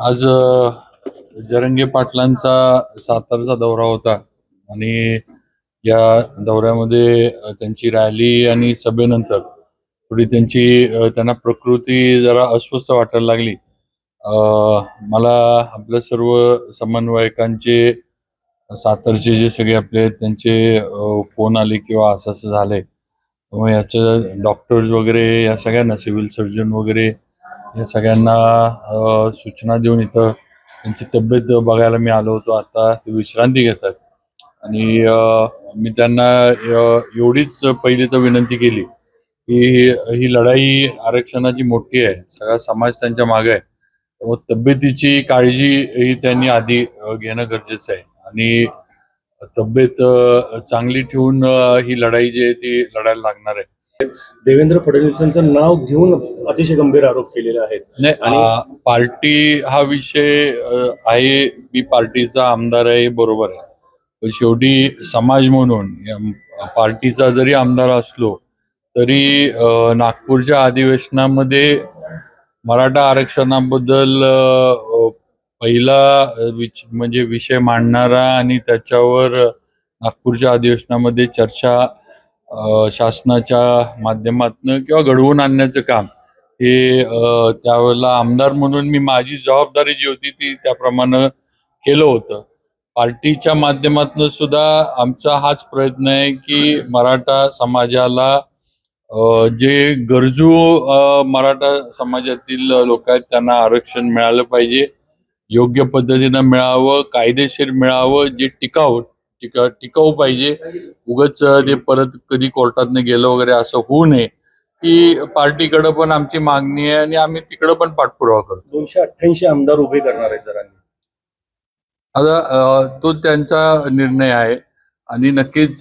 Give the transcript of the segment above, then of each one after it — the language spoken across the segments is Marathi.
आज जरंगे पाटलांचा सातारचा दौरा होता आणि या दौऱ्यामध्ये त्यांची रॅली आणि सभेनंतर थोडी त्यांची त्यांना प्रकृती जरा अस्वस्थ वाटायला लागली. मला आपल्या सर्व समन्वयकांचे सातारचे जे सगळे आपले त्यांचे फोन आले किंवा असं असं झालंय. त्यामुळे याच्या डॉक्टर्स वगैरे या सगळ्यांना सिव्हिल सर्जन वगैरे या सगळ्यांना सूचना देऊन इथं त्यांची तब्येत बघायला मी आलो होतो. आता ते विश्रांती घेतात. आणि मी त्यांना एवढीच पहिली तर विनंती केली की ही लढाई आरक्षणाची मोठी आहे. सगळा समाज त्यांच्या मागे आहे. व तब्येतीची काळजी ही त्यांनी आधी घेणं गरजेचं आहे. आणि तब्येत चांगली ठेवून ही लढाई जी आहे ती लढायला लागणार आहे. देवेंद्र फडणवीसांचं नाव घेऊन अतिशय गंभीर आरोप केलेले आहेत. नाही पार्टी हा विषय आहे मी पार्टीचा आमदार आहे बरोबर आहे. पण शेवटी समाज म्हणून पार्टीचा जरी आमदार असलो तरी नागपूरच्या अधिवेशनामध्ये मराठा आरक्षणाबद्दल पहिला विच- म्हणजे विषय मांडणारा आणि त्याच्यावर नागपूरच्या अधिवेशनामध्ये चर्चा शासनाच्या माध्यमातनं किंवा घडवून आणण्याचं काम हे त्यावेळेला आमदार म्हणून मी माझी जबाबदारी जी होती ती त्याप्रमाणे केलं होतं. पार्टीच्या माध्यमातून सुद्धा आमचा हाच प्रयत्न आहे की मराठा समाजाला जे गरजू मराठा समाजातील लोक आहेत त्यांना आरक्षण मिळालं पाहिजे. योग्य पद्धतीनं मिळावं कायदेशीर मिळावं जे टिकाऊ टिका टिकाऊ पाहिजे. उगच ते परत कधी कोर्टातनं गेलं वगैरे असं होऊ नये. ही पार्टीकडे पण आमची मागणी आहे आणि आम्ही तिकडे पण पाठपुरावा करतो. दोनशे अठ्ठ्याऐंशी आमदार उभे करणार आहेत जरांनी आता तो त्यांचा निर्णय आहे आणि नक्कीच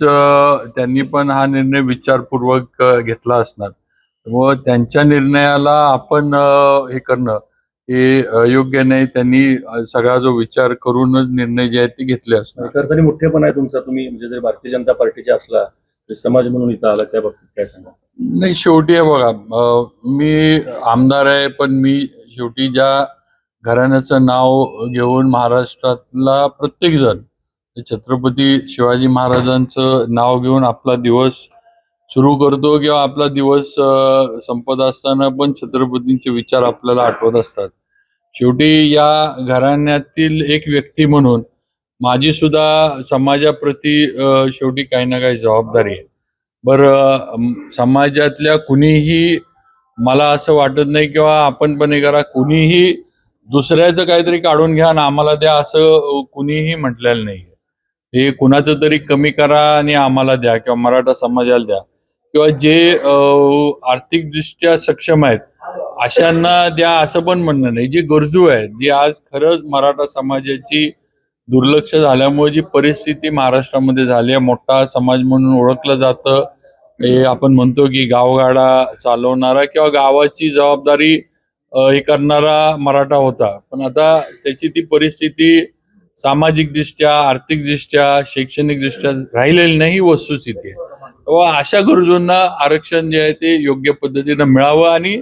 त्यांनी पण हा निर्णय विचारपूर्वक घेतला असणार. व त्यांच्या निर्णयाला आपण हे करणं हे अ, योग्य नाही त्यांनी सगळा जो विचार करूनच निर्णय जे आहेत ते घेतले करताना मोठेपणा आहे तुमचा तुम्ही म्हणजे जर भारतीय जनता पार्टीचे असला तर समाज म्हणून इथं आला त्या बाबतीत काय सांगा नाही शेवटी आहे बघा मी आमदार आहे पण मी शेवटी ज्या घराण्याचं नाव घेऊन महाराष्ट्रातला प्रत्येक जण छत्रपती शिवाजी महाराजांचं नाव घेऊन आपला दिवस सुरू करतो किंवा आपला दिवस संपत असताना पण छत्रपतींचे विचार आपल्याला आठवत असतात. शेवटी या घराण्यातील एक व्यक्ती म्हणून माझी सुद्धा समाजाप्रती शेवटी काही ना काही जबाबदारी आहे. बरं समाजातल्या कुणीही मला असं वाटत नाही किंवा आपण पण हे करा कुणीही दुसऱ्याचं काहीतरी काढून घ्या आणि आम्हाला द्या असं कुणीही म्हटलेलं नाही हे कुणाचं तरी कमी करा आणि आम्हाला द्या किंवा मराठा समाजाला द्या. किंवा जे आर्थिकदृष्ट्या सक्षम आहेत अशांना द्या असं पण म्हणणं नाही. जे गरजू आहेत जी आज खरंच मराठा समाजाची दुर्लक्ष झाल्यामुळे जी परिस्थिती महाराष्ट्रामध्ये झाली आहे मोठा समाज म्हणून ओळखलं जातं. हे आपण म्हणतो की गावगाडा चालवणारा किंवा गावाची जबाबदारी हे करणारा मराठा होता. पण आता त्याची ती परिस्थिती सामाजिकदृष्ट्या आर्थिकदृष्ट्या शैक्षणिकदृष्ट्या राहिलेली नाही ही वस्तुस्थिती आहे. तेव्हा अशा गरजूंना आरक्षण जे आहे ते योग्य पद्धतीनं मिळावं आणि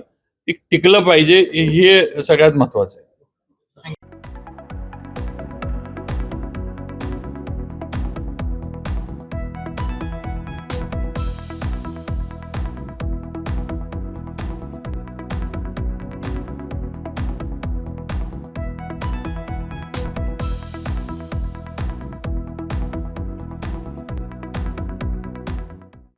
ते टिकलं पाहिजे हे सगळ्यात महत्वाचं आहे.